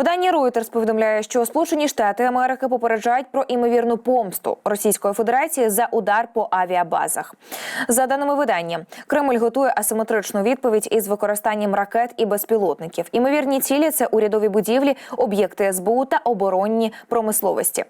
Видання Reuters повідомляє, що Сполучені Штати Америки попереджають про імовірну помсту Російської Федерації за удар по авіабазах. За даними видання, Кремль готує асиметричну відповідь із використанням ракет і безпілотників. Імовірні цілі це урядові будівлі, об'єкти СБУ та оборонні промисловості.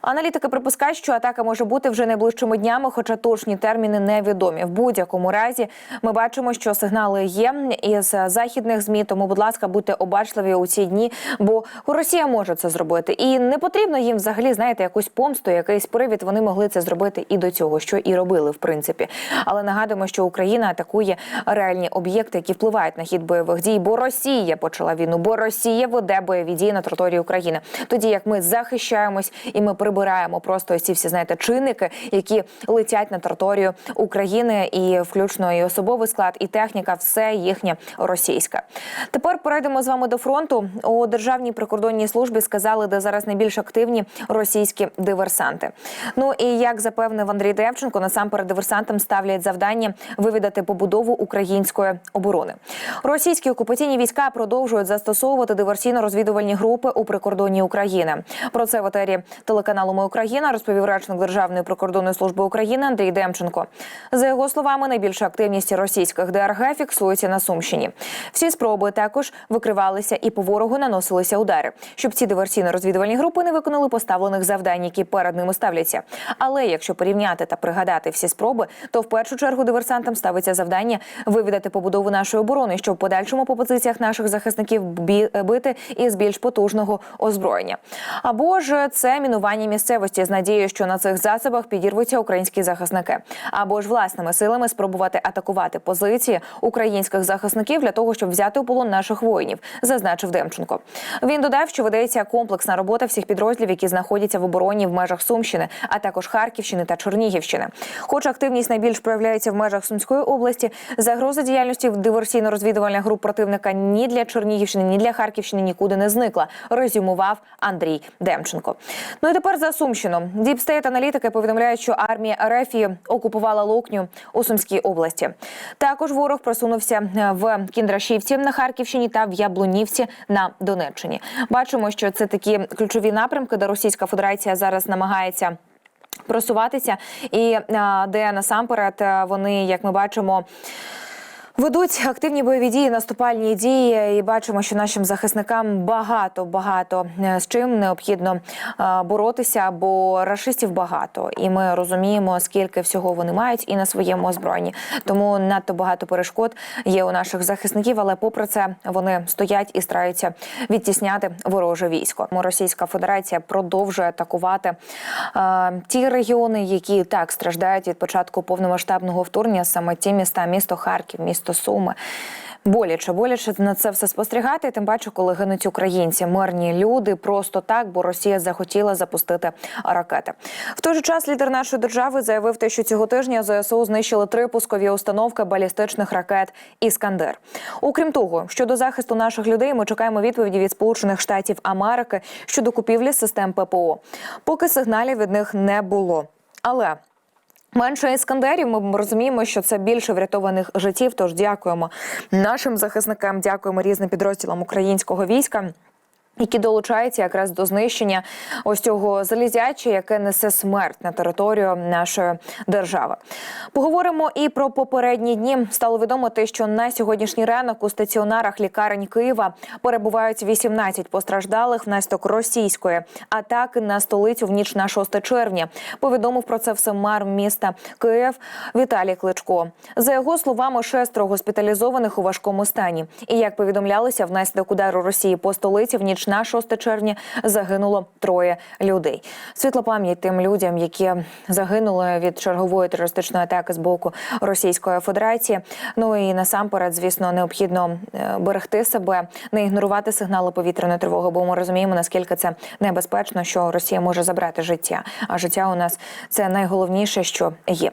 Аналітики припускають, що атака може бути вже найближчими днями, хоча точні терміни невідомі. В будь-якому разі ми бачимо, що сигнали є із західних змі. Тому, будь ласка, будьте обачливі у ці дні, бо Росія може це зробити, і не потрібно їм взагалі знаєте якусь помсту, якийсь привід. Вони могли це зробити і до цього, що і робили в принципі. Але нагадуємо, що Україна атакує реальні об'єкти, які впливають на хід бойових дій, бо Росія почала війну, бо Росія веде бойові дії на території України. Тоді як ми захищаємось і ми прибираємо просто ці всі знаєте чинники, які летять на територію України, і включно і особовий склад, і техніка, все їхнє російське. Тепер перейдемо з вами до фронту. У державній прикордонній службі сказали, де зараз найбільш активні російські диверсанти. Ну і як запевнив Андрій Девченко, насамперед диверсантам ставлять завдання вивідати побудову української оборони. Російські окупаційні війська продовжують застосовувати диверсійно-розвідувальні групи у прикордонні України. Про це в етері телеканалу Ми Україна розповів речник Державної прикордонної служби України Андрій Демченко. За його словами, найбільша активність російських ДРГ фіксується на Сумщині. Всі спроби також викривалися і по ворогу наносилися удари, щоб ці диверсійно-розвідувальні групи не виконали поставлених завдань, які перед ними ставляться. Але якщо порівняти та пригадати всі спроби, то в першу чергу диверсантам ставиться завдання вивідати побудову нашої оборони, щоб в подальшому по позиціях наших захисників бити із більш потужного озброєння. Або ж це мінування місцевості з надією, що на цих засобах підірвуться українські захисники, або ж власними силами спробувати атакувати позиції українських захисників для того, щоб взяти у полон наших воїнів, зазначив Демченко. Він додав, що ведеться комплексна робота всіх підрозділів, які знаходяться в обороні в межах Сумщини, а також Харківщини та Чернігівщини. Хоч активність найбільш проявляється в межах Сумської області, загроза діяльності диверсійно-розвідувальних груп противника ні для Чернігівщини, ні для Харківщини нікуди не зникла. Резюмував Андрій Демченко. Ну і тепер за Сумщину. Діпстейт аналітики повідомляють, що армія РФ окупувала Лукню у Сумській області. Також ворог просунувся в Кіндрашівці на Харківщині та в Яблунівці на Донеччині. Бачимо, що це такі ключові напрямки, де Російська Федерація зараз намагається. Просуватися, і а, де насамперед вони, як ми бачимо, Ведуть активні бойові дії, наступальні дії, і бачимо, що нашим захисникам багато багато е, з чим необхідно е, боротися, бо рашистів багато, і ми розуміємо, скільки всього вони мають і на своєму озброєнні. Тому надто багато перешкод є у наших захисників. Але попри це вони стоять і стараються відтісняти вороже військо. Російська Федерація продовжує атакувати е, ті регіони, які так страждають від початку повномасштабного вторгнення, саме ті міста, місто Харків, місто Суми. Боляче, боляче на це все спостерігати. Тим паче, коли гинуть українці, мирні люди просто так, бо Росія захотіла запустити ракети. В той же час лідер нашої держави заявив те, що цього тижня ЗСУ знищили три пускові установки балістичних ракет Іскандер. Окрім того, щодо захисту наших людей, ми чекаємо відповіді від Сполучених Штатів Америки щодо купівлі систем ППО. Поки сигналів від них не було. Але Менше іскандерів. Ми розуміємо, що це більше врятованих життів. Тож дякуємо нашим захисникам, дякуємо різним підрозділам українського війська. Які долучаються якраз до знищення ось цього залізяча, яке несе смерть на територію нашої держави. Поговоримо і про попередні дні. Стало відомо те, що на сьогоднішній ранок у стаціонарах лікарень Києва перебувають 18 постраждалих внаслідок російської атаки на столицю в ніч на 6 червня. Повідомив про це все мер міста Київ Віталій Кличко. За його словами, шестеро госпіталізованих у важкому стані. І як повідомлялося, внаслідок удару Росії по столиці в ніч на 6 червня загинуло троє людей. Світла пам'ять тим людям, які загинули від чергової терористичної атаки з боку Російської Федерації. Ну і насамперед, звісно, необхідно е, берегти себе, не ігнорувати сигнали повітряної тривоги, бо ми розуміємо, наскільки це небезпечно, що Росія може забрати життя. А життя у нас це найголовніше, що є.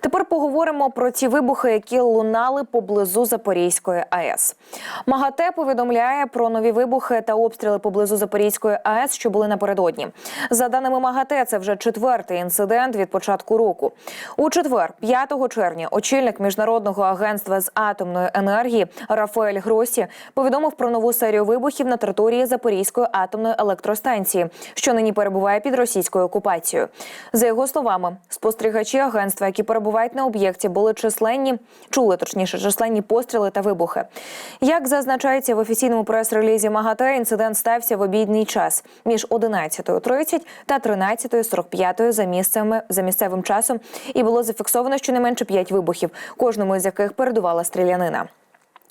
Тепер поговоримо про ті вибухи, які лунали поблизу Запорізької АЕС. МАГАТЕ повідомляє про нові вибухи та обстріли обстріли поблизу Запорізької АЕС, що були напередодні. За даними МАГАТЕ, це вже четвертий інцидент від початку року. У четвер, 5 червня, очільник міжнародного агентства з атомної енергії Рафаель Гросі повідомив про нову серію вибухів на території Запорізької атомної електростанції, що нині перебуває під російською окупацією. За його словами, спостерігачі агентства, які перебувають на об'єкті, були численні, чули точніше численні постріли та вибухи. Як зазначається в офіційному прес-релізі МАГАТЕ, інцидент стався в обідній час між 11.30 та 13.45 за місцями за місцевим часом, і було зафіксовано щонайменше 5 вибухів, кожному з яких передувала стрілянина.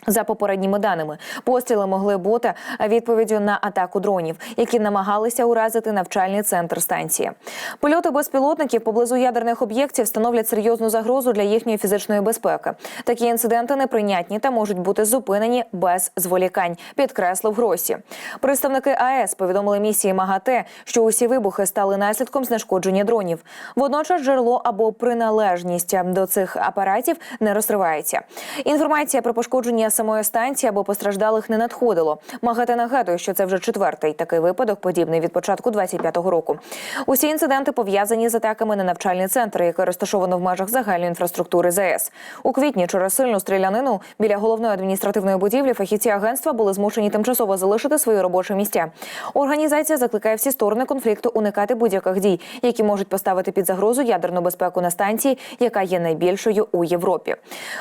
За попередніми даними, постріли могли бути відповіддю на атаку дронів, які намагалися уразити навчальний центр станції. Польоти безпілотників поблизу ядерних об'єктів становлять серйозну загрозу для їхньої фізичної безпеки. Такі інциденти неприйнятні та можуть бути зупинені без зволікань. Підкреслив Гросі. Представники АЕС повідомили місії МАГАТЕ, що усі вибухи стали наслідком знешкодження дронів. Водночас джерело або приналежність до цих апаратів не розривається. Інформація про пошкодження самої станції або постраждалих не надходило. МАГАТЕ нагадує, що це вже четвертий такий випадок, подібний від початку 25-го року. Усі інциденти пов'язані з атаками на навчальний центр, який розташовано в межах загальної інфраструктури ЗАЕС. У квітні через сильну стрілянину біля головної адміністративної будівлі фахівці агентства були змушені тимчасово залишити свої робочі місця. Організація закликає всі сторони конфлікту уникати будь-яких дій, які можуть поставити під загрозу ядерну безпеку на станції, яка є найбільшою у Європі.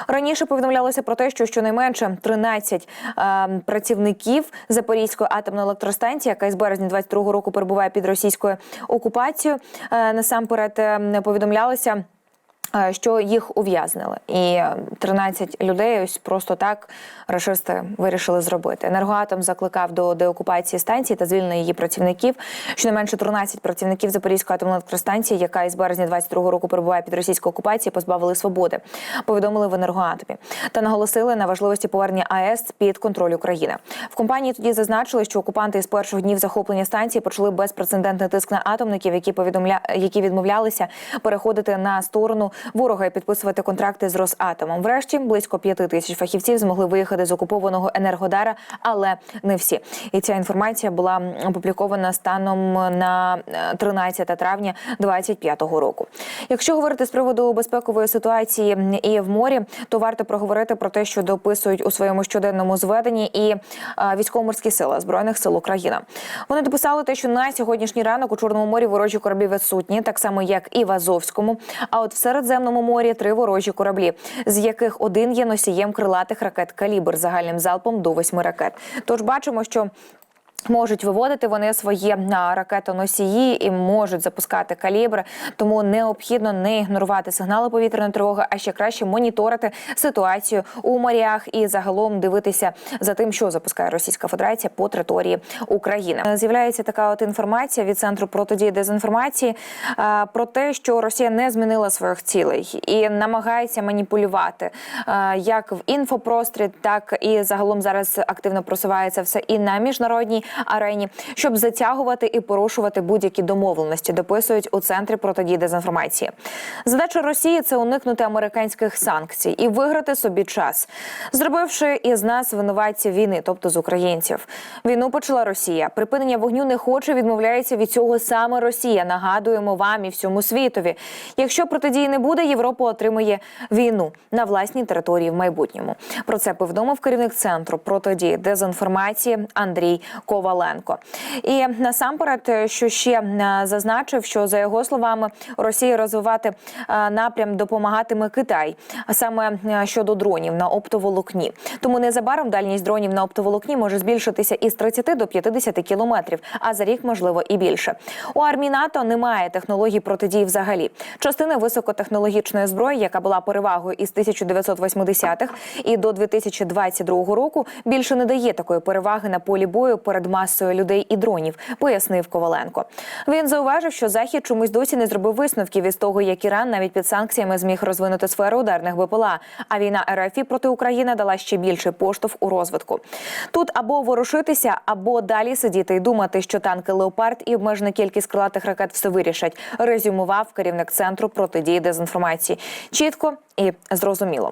Раніше повідомлялося про те, що щонайменше 13 е, працівників Запорізької атомної електростанції, яка із березня 22 року перебуває під російською окупацією, е, насамперед е, повідомлялося. Що їх ув'язнили, і 13 людей ось просто так рашисти вирішили зробити. Енергоатом закликав до деокупації станції та звільнення її працівників. Щонайменше 13 працівників Запорізької атомної електростанції, яка із березня 22 року перебуває під російською окупацією, позбавили свободи. Повідомили в енергоатомі та наголосили на важливості повернення АЕС під контроль України. В компанії тоді зазначили, що окупанти із перших днів захоплення станції почали безпрецедентний тиск на атомників, які повідомля... які відмовлялися переходити на сторону ворога і підписувати контракти з Росатомом. Врешті близько п'яти тисяч фахівців змогли виїхати з окупованого енергодара, але не всі. І ця інформація була опублікована станом на е, 13 травня 2025 року. Якщо говорити з приводу безпекової ситуації і в морі, то варто проговорити про те, що дописують у своєму щоденному зведенні і е, військово-морські сили збройних сил України. Вони дописали те, що на сьогоднішній ранок у Чорному морі ворожі кораблі відсутні, так само як і в Азовському. А от в Середземному морі три ворожі кораблі, з яких один є носієм крилатих ракет калібр загальним залпом до восьми ракет. Тож бачимо, що Можуть виводити вони свої ракетоносії і можуть запускати калібри, тому необхідно не ігнорувати сигнали повітряної тривоги, а ще краще моніторити ситуацію у морях і загалом дивитися за тим, що запускає Російська Федерація по території України. З'являється така от інформація від центру протидії дезінформації про те, що Росія не змінила своїх цілей і намагається маніпулювати як в інфопрострі, так і загалом зараз активно просувається все і на міжнародній арені, щоб затягувати і порушувати будь-які домовленості. Дописують у центрі протидії дезінформації. Задача Росії це уникнути американських санкцій і виграти собі час, зробивши із нас винуватців війни, тобто з українців. Війну почала Росія. Припинення вогню не хоче, відмовляється від цього саме Росія. Нагадуємо вам і всьому світові. Якщо протидії не буде, Європа отримує війну на власній території в майбутньому. Про це повідомив керівник центру протидії дезінформації Андрій Коваленко. І насамперед, що ще е, зазначив, що за його словами Росія розвивати е, напрям допомагатиме Китай, саме е, щодо дронів на оптоволокні. Тому незабаром дальність дронів на оптоволокні може збільшитися із 30 до 50 кілометрів, а за рік можливо і більше. У армії НАТО немає технологій протидії взагалі. Частина високотехнологічної зброї, яка була перевагою із 1980-х і до 2022 року, більше не дає такої переваги на полі бою перед масою людей і дронів, пояснив Коваленко. Він зауважив, що захід чомусь досі не зробив висновків із того, як Іран навіть під санкціями зміг розвинути сферу ударних БПЛА. А війна РФ проти України дала ще більший поштовх у розвитку. Тут або ворушитися, або далі сидіти і думати, що танки леопард і обмежена кількість крилатих ракет все вирішать. Резюмував керівник центру протидії дезінформації. Чітко і зрозуміло.